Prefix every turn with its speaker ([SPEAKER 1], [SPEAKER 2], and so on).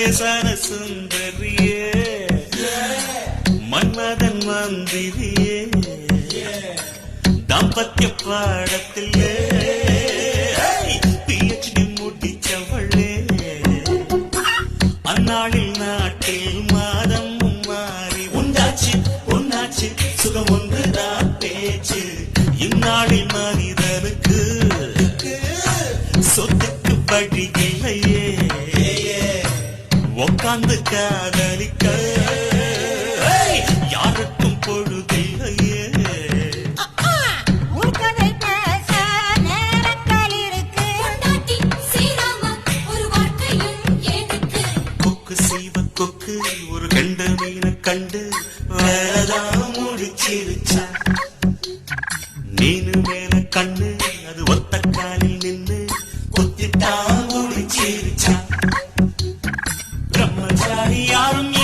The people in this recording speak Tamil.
[SPEAKER 1] வயசான சுந்தரியே. மன்மதன் மந்திரியே. தாம்பத்திய பாடத்திலே. பிஹெச்டி முடிச்சவளே. அந்நாளில் நாட்டில் மாதம் மாறி. உண்டாச்சு உண்டாச்சு சுகம் ஒன்றுதான் பேச்சு. இந்நாளில் மனிதனுக்கு சொத்துக்கு படிக்க உட்கார்ந்து காதலிக்க. யாருக்கும் பொழுதில்லையே.
[SPEAKER 2] கொக்கு செய்வ கொக்கு ஒரு
[SPEAKER 3] கண்ட மீனை கண்டு வேலைதான் முடிச்சிருச்சா?
[SPEAKER 1] நீனு மேல கண்ணு அது ஒத்த காலில் நின்று கொத்திட்டா முடிச்சிருச்சா? யாரும்